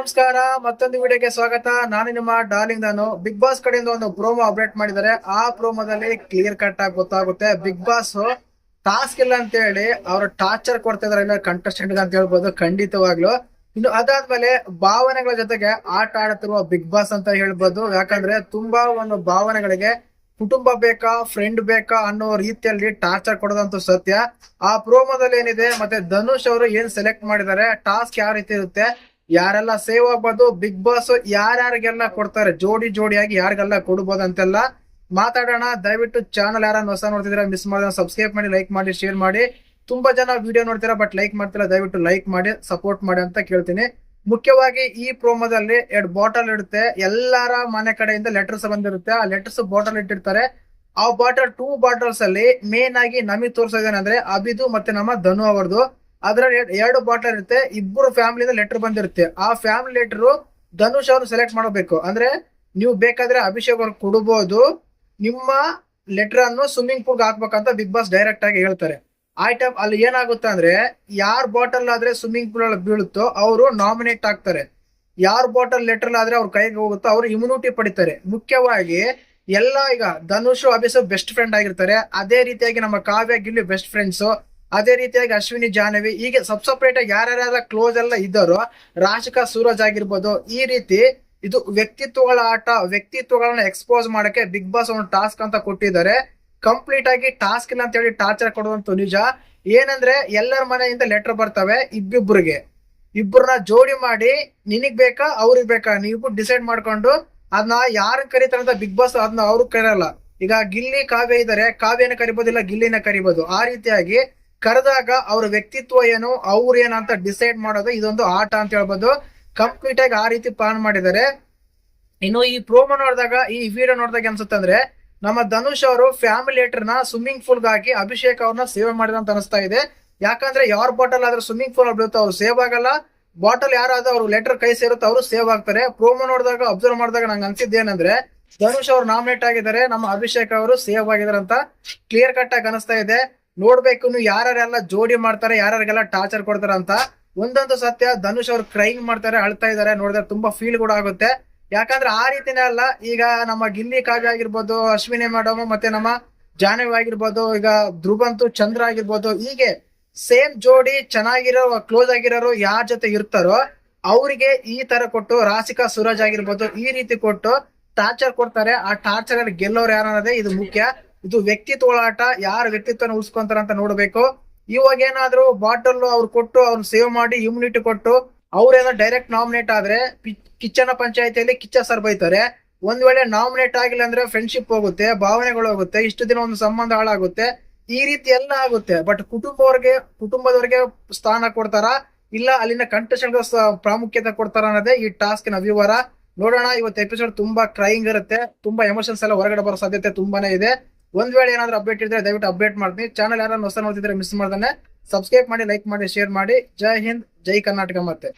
ನಮಸ್ಕಾರ, ಮತ್ತೊಂದು ವಿಡಿಯೋಗೆ ಸ್ವಾಗತ. ನಾನು ನಿಮ್ಮ ಡಾರ್ಲಿಂಗ್ ನಾನು. ಬಿಗ್ ಬಾಸ್ ಕಡೆಯಿಂದ ಒಂದು ಪ್ರೋಮೋ ಅಪ್ಡೇಟ್ ಮಾಡಿದ್ದಾರೆ. ಆ ಪ್ರೋಮೋದಲ್ಲಿ ಕ್ಲಿಯರ್ ಕಟ್ ಆಗಿ ಗೊತ್ತಾಗುತ್ತೆ. ಬಿಗ್ ಬಾಸ್ ಟಾಸ್ಕ್ ಇಲ್ಲ ಅಂತ ಹೇಳಿ ಅವರು ಟಾರ್ಚರ್ ಕೊಡ್ತಾ ಇದಾರೆ ಇಲ್ಲ ಕಂಟೆಸ್ಟೆಂಟ್ ಅಂತ ಹೇಳ್ಬೋದು, ಖಂಡಿತವಾಗ್ಲು. ಇನ್ನು ಅದಾದ್ಮೇಲೆ ಭಾವನೆಗಳ ಜೊತೆಗೆ ಆಟ ಆಡುತ್ತಿರುವ ಬಿಗ್ ಬಾಸ್ ಅಂತ ಹೇಳ್ಬೋದು. ಯಾಕಂದ್ರೆ ತುಂಬಾ ಒಂದು ಭಾವನೆಗಳಿಗೆ ಕುಟುಂಬ ಬೇಕಾ ಫ್ರೆಂಡ್ ಬೇಕಾ ಅನ್ನೋ ರೀತಿಯಲ್ಲಿ ಟಾರ್ಚರ್ ಕೊಡೋದಂತೂ ಸತ್ಯ. ಆ ಪ್ರೋಮೋದಲ್ಲಿ ಏನಿದೆ, ಮತ್ತೆ ಧನುಷ್ ಅವರು ಏನ್ ಸೆಲೆಕ್ಟ್ ಮಾಡಿದ್ದಾರೆ ಟಾಸ್ಕ್ ಯಾವ ರೀತಿ ಇರುತ್ತೆ ಯಾರೆಲ್ಲ ಸೇವ್ ಆಗ್ಬೋದು ಬಿಗ್ ಬಾಸ್ ಯಾರ್ಯಾರಿಗೆಲ್ಲ ಕೊಡ್ತಾರೆ, ಜೋಡಿ ಜೋಡಿಯಾಗಿ ಯಾರಿಗೆಲ್ಲ ಕೊಡ್ಬೋದು ಅಂತೆಲ್ಲ ಮಾತಾಡೋಣ. ದಯವಿಟ್ಟು ಚಾನಲ್ ಯಾರನ್ನ ಹೊಸ ನೋಡ್ತಿದ್ರೆ ಮಿಸ್ ಮಾಡಿದ್ರೆ ಸಬ್ಸ್ಕ್ರೈಬ್ ಮಾಡಿ ಲೈಕ್ ಮಾಡಿ ಶೇರ್ ಮಾಡಿ. ತುಂಬಾ ಜನ ವಿಡಿಯೋ ನೋಡ್ತೀರಾ ಬಟ್ ಲೈಕ್ ಮಾಡ್ತಿಲ್ಲ, ದಯವಿಟ್ಟು ಲೈಕ್ ಮಾಡಿ ಸಪೋರ್ಟ್ ಮಾಡಿ ಅಂತ ಕೇಳ್ತೀನಿ. ಮುಖ್ಯವಾಗಿ ಈ ಪ್ರೋಮೋದಲ್ಲಿ ಎರಡು ಬಾಟಲ್ ಇಡುತ್ತೆ ಎಲ್ಲರ ಮನೆ ಕಡೆಯಿಂದ ಲೆಟರ್ಸ್ ಬಂದಿರುತ್ತೆ. ಆ ಲೆಟರ್ಸ್ ಬಾಟಲ್ ಇಟ್ಟಿರ್ತಾರೆ. ಆ ಬಾಟಲ್ ಟೂ ಬಾಟಲ್ಸ್ ಅಲ್ಲಿ ಮೇನ್ ಆಗಿ ನಮಗೆ ತೋರಿಸೋದೇನಂದ್ರೆ ಅಬಿದು ಮತ್ತೆ ನಮ್ಮ ಧನು ಅವರದು ಅದ್ರಲ್ಲಿ ಎರಡು ಬಾಟಲ್ ಇರುತ್ತೆ ಇಬ್ಬರು ಫ್ಯಾಮಿಲಿಯಿಂದ ಲೆಟರ್ ಬಂದಿರುತ್ತೆ. ಆ ಫ್ಯಾಮಿಲಿ ಲೆಟರ್ ಧನುಷ್ ಅವರು ಸೆಲೆಕ್ಟ್ ಮಾಡಬೇಕು. ಅಂದ್ರೆ ನೀವು ಬೇಕಾದ್ರೆ ಅಭಿಷೇಕ್ ಅವ್ರಿಗೆ ಕೊಡಬಹುದು ನಿಮ್ಮ ಲೆಟರ್ ಅನ್ನು ಸ್ವಿಮ್ಮಿಂಗ್ ಪೂಲ್ ಹಾಕ್ಬೇಕಂತ ಬಿಗ್ ಬಾಸ್ ಡೈರೆಕ್ಟ್ ಆಗಿ ಹೇಳ್ತಾರೆ. ಐಟಮ್ ಅಲ್ಲಿ ಏನಾಗುತ್ತೆ ಅಂದ್ರೆ, ಯಾರ್ ಬಾಟಲ್ ಆದ್ರೆ ಸ್ವಿಮ್ಮಿಂಗ್ ಪೂಲ್ ಅಲ್ಲಿ ಬೀಳುತ್ತೋ ಅವರು ನಾಮಿನೇಟ್ ಆಗ್ತಾರೆ. ಯಾರ್ ಬಾಟಲ್ ಲೆಟರ್ ಆದ್ರೆ ಅವ್ರ ಕೈಗೆ ಹೋಗುತ್ತೋ ಅವರು ಇಮ್ಯುನಿಟಿ ಪಡಿತಾರೆ. ಮುಖ್ಯವಾಗಿ ಎಲ್ಲ ಈಗ ಧನುಷ್, ಅಭಿಷೇಕ್ ಬೆಸ್ಟ್ ಫ್ರೆಂಡ್ ಆಗಿರ್ತಾರೆ. ಅದೇ ರೀತಿಯಾಗಿ ನಮ್ಮ ಕಾವ್ಯ, ಗಿಲ್ಲಿ ಬೆಸ್ಟ್ ಫ್ರೆಂಡ್ಸ್ ಅದೇ ರೀತಿಯಾಗಿ ಅಶ್ವಿನಿ ಜಾಹ್ನವಿ, ಹೀಗೆ ಸಬ್ ಸಪ್ರೇಟ್ ಆಗಿ ಯಾರ್ಯಾರ ಕ್ಲೋಸ್ ಎಲ್ಲ ಇದ್ದಾರೋ ರಾಶಿಕಾ ಸೂರಜ್ ಆಗಿರ್ಬೋದು, ಈ ರೀತಿ ಇದು ವ್ಯಕ್ತಿತ್ವಗಳ ಆಟ, ವ್ಯಕ್ತಿತ್ವಗಳನ್ನ ಎಕ್ಸ್ಪೋಸ್ ಮಾಡಕ್ಕೆ ಬಿಗ್ ಬಾಸ್ ಒಂದು ಟಾಸ್ಕ್ ಅಂತ ಕೊಟ್ಟಿದ್ದಾರೆ. ಕಂಪ್ಲೀಟ್ ಆಗಿ ಟಾಸ್ಕ್ ಅಂತ ಹೇಳಿ ಟಾರ್ಚರ್ ಕೊಡುವಂತ ನಿಜ. ಏನಂದ್ರೆ ಎಲ್ಲರ ಮನೆಯಿಂದ ಲೆಟರ್ ಬರ್ತವೆ ಇಬ್ಬಿಬ್ರಿಗೆ. ಇಬ್ಬರನ್ನ ಜೋಡಿ ಮಾಡಿ ನಿನಗ್ ಬೇಕಾ, ಅವ್ರಿಗೆ ಬೇಕಾ, ನೀವು ಡಿಸೈಡ್ ಮಾಡ್ಕೊಂಡು ಅದನ್ನ ಯಾರು ಕರೀತಾರೆ ಅಂತ ಬಿಗ್ ಬಾಸ್ ಅದನ್ನ ಅವ್ರು ಕರೆಯಲ್ಲ ಈಗ ಗಿಲ್ಲಿ, ಕಾವ್ಯ ಇದ್ದಾರೆ ಕಾವ್ಯನ ಕರಿಬೋದಿಲ್ಲ ಗಿಲ್ಲಿನ ಕರಿಬೋದು. ಆ ರೀತಿಯಾಗಿ ಕರೆದಾಗ ಅವ್ರ ವ್ಯಕ್ತಿತ್ವ ಏನು, ಅವ್ರ ಏನು ಅಂತ ಡಿಸೈಡ್ ಮಾಡೋದು, ಇದೊಂದು ಆಟ ಅಂತ ಹೇಳ್ಬೋದು. ಕಂಪ್ಲೀಟ್ ಆಗಿ ಆ ರೀತಿ ಪ್ಲಾನ್ ಮಾಡಿದ್ದಾರೆ. ಇನ್ನು ಈ ಪ್ರೋಮೋ ನೋಡಿದಾಗ, ಈ ವಿಡಿಯೋ ನೋಡಿದಾಗ ಅನ್ಸುತ್ತೆ ಅಂದ್ರೆ, ನಮ್ಮ ಧನುಷ್ ಅವರು ಫ್ಯಾಮಿಲಿ ನ ಸ್ವಿಮ್ಮಿಂಗ್ ಪೂಲ್ಗೆ ಅಭಿಷೇಕ್ ಅವ್ರನ್ನ ಸೇವೆ ಮಾಡಿದ ಅಂತ ಅನಿಸ್ತಾ ಇದೆ. ಯಾಕಂದ್ರೆ ಯಾರ ಬಾಟಲ್ ಆದ್ರೆ ಸ್ವಿಮ್ಮಿಂಗ್ ಪೂಲ್ ಬೀಳುತ್ತೋ ಅವ್ರು ಸೇವ್ ಆಗಲ್ಲ. ಬಾಟಲ್ ಯಾರಾದ್ರೂ ಅವ್ರು ಲೆಟರ್ ಕೈ ಸೇರುತ್ತೆ, ಅವರು ಸೇವ್ ಆಗ್ತಾರೆ. ಪ್ರೋಮೋ ನೋಡಿದಾಗ ಅಬ್ಸರ್ವ್ ಮಾಡಿದಾಗ ನಂಗೆ ಅನ್ಸಿದ್ದು ಏನಂದ್ರೆ, ಧನುಷ್ ಅವ್ರು ನಾಮಿನೇಟ್ ಆಗಿದ್ದಾರೆ, ನಮ್ಮ ಅಭಿಷೇಕ್ ಅವರು ಸೇವ್ ಆಗಿದ್ದಾರೆ ಅಂತ ಕ್ಲಿಯರ್ ಕಟ್ ಆಗಿ ಅನಿಸ್ತಾ ಇದೆ. ನೋಡ್ಬೇಕು ಯಾರ್ಯಾರೆಲ್ಲ ಜೋಡಿ ಮಾಡ್ತಾರೆ, ಯಾರ್ಯಾರಿಗೆಲ್ಲ ಟಾರ್ಚರ್ ಕೊಡ್ತಾರೆ ಅಂತ. ಒಂದೊಂದು ಸತ್ಯ, ಧನುಷ್ ಅವ್ರು ಕ್ರೈಮ್ ಮಾಡ್ತಾರೆ, ಅಳ್ತಾ ಇದಾರೆ ನೋಡಿದ್ರೆ ತುಂಬಾ ಫೀಲ್ ಕೂಡ ಆಗುತ್ತೆ. ಯಾಕಂದ್ರೆ ಆ ರೀತಿನೇ ಅಲ್ಲ, ಈಗ ನಮ್ಮ ಗಿಲ್ಲಿ ಕಾವ್ಯ ಆಗಿರ್ಬೋದು, ಅಶ್ವಿನಿ ಮೇಡಮ್ ಮತ್ತೆ ನಮ್ಮ ಜಾಹ್ನವಿ ಆಗಿರ್ಬೋದು, ಈಗ ಧ್ರುವಂತು ಚಂದ್ರ ಆಗಿರ್ಬೋದು, ಹೀಗೆ ಸೇಮ್ ಜೋಡಿ ಚೆನ್ನಾಗಿರೋ ಕ್ಲೋಸ್ ಆಗಿರೋರು ಯಾರ ಜೊತೆ ಇರ್ತಾರೋ, ಅವರಿಗೆ ಈ ತರ ಕೊಟ್ಟು ರಾಸಿಕಾ ಸೂರಜ್ ಆಗಿರ್ಬೋದು, ಈ ರೀತಿ ಕೊಟ್ಟು ಟಾರ್ಚರ್ ಕೊಡ್ತಾರೆ. ಆ ಟಾರ್ಚರ್ ಗೆಲ್ಲೋರು ಯಾರು ಅನ್ನೋದೇ ಇದು ಮುಖ್ಯ. ಇದು ವ್ಯಕ್ತಿ ತೋಳಾಟ ಯಾರ ವ್ಯಕ್ತಿತ್ವನ ಉಳಿಸ್ಕೊಂತಾರ ಅಂತ ನೋಡ್ಬೇಕು. ಇವಾಗ ಏನಾದ್ರು ಬಾಟಲ್ ಅವ್ರು ಕೊಟ್ಟು ಅವ್ರು ಸೇವ್ ಮಾಡಿ ಇಮ್ಯುನಿಟಿ ಕೊಟ್ಟು ಅವ್ರೇನೋ ಡೈರೆಕ್ಟ್ ನಾಮಿನೇಟ್ ಆದ್ರೆ ಕಿಚ್ಚನ ಪಂಚಾಯತಿಯಲ್ಲಿ ಕಿಚ್ಚ ಸರ್ ಬೈತಾರೆ. ಒಂದ್ ವೇಳೆ ನಾಮಿನೇಟ್ ಆಗಿಲ್ಲ ಅಂದ್ರೆ ಫ್ರೆಂಡ್ಶಿಪ್ ಹೋಗುತ್ತೆ, ಭಾವನೆಗಳು ಹೋಗುತ್ತೆ, ಇಷ್ಟು ದಿನ ಒಂದು ಸಂಬಂಧ ಹಾಳಾಗುತ್ತೆ, ಈ ರೀತಿ ಎಲ್ಲ ಆಗುತ್ತೆ. ಬಟ್ ಕುಟುಂಬವರಿಗೆ ಕುಟುಂಬದವರಿಗೆ ಸ್ಥಾನ ಕೊಡ್ತಾರ, ಇಲ್ಲ ಅಲ್ಲಿನ ಕಂಟೆಸ್ಟೆಂಟ್ ಪ್ರಾಮುಖ್ಯತೆ ಕೊಡ್ತಾರ ಅನ್ನೋದೇ ಈ ಟಾಸ್ಕ್ನ ವಿವರ. ನೋಡೋಣ, ಇವತ್ತು ಎಪಿಸೋಡ್ ತುಂಬಾ ಕ್ರೈಂಗ್ ಇರುತ್ತೆ, ತುಂಬಾ ಎಮೋಷನ್ಸ್ ಎಲ್ಲ ಹೊರಗಡೆ ಬರೋ ಸಾಧ್ಯತೆ ತುಂಬಾನೇ ಇದೆ. ಒಂದ್ ವೇಳೆ ಏನಾದ್ರು ಅಪ್ಡೇಟ್ ಇದ್ರೆ ದಯವಿಟ್ಟು ಅಪ್ಡೇಟ್ ಮಾಡ್ತೀನಿ. ಚಾನಲ್ ಯಾರು ಹೊಸ ನೋಡ್ತಿದ್ರೆ ಮಿಸ್ ಮಾಡ್ದಾನೆ ಸಬ್ಸ್ಕ್ರೈಬ್ ಮಾಡಿ ಲೈಕ್ ಮಾಡಿ ಶೇರ್ ಮಾಡಿ. ಜೈ ಹಿಂದ್, ಜೈ ಕರ್ನಾಟಕ ಮತ್ತೆ.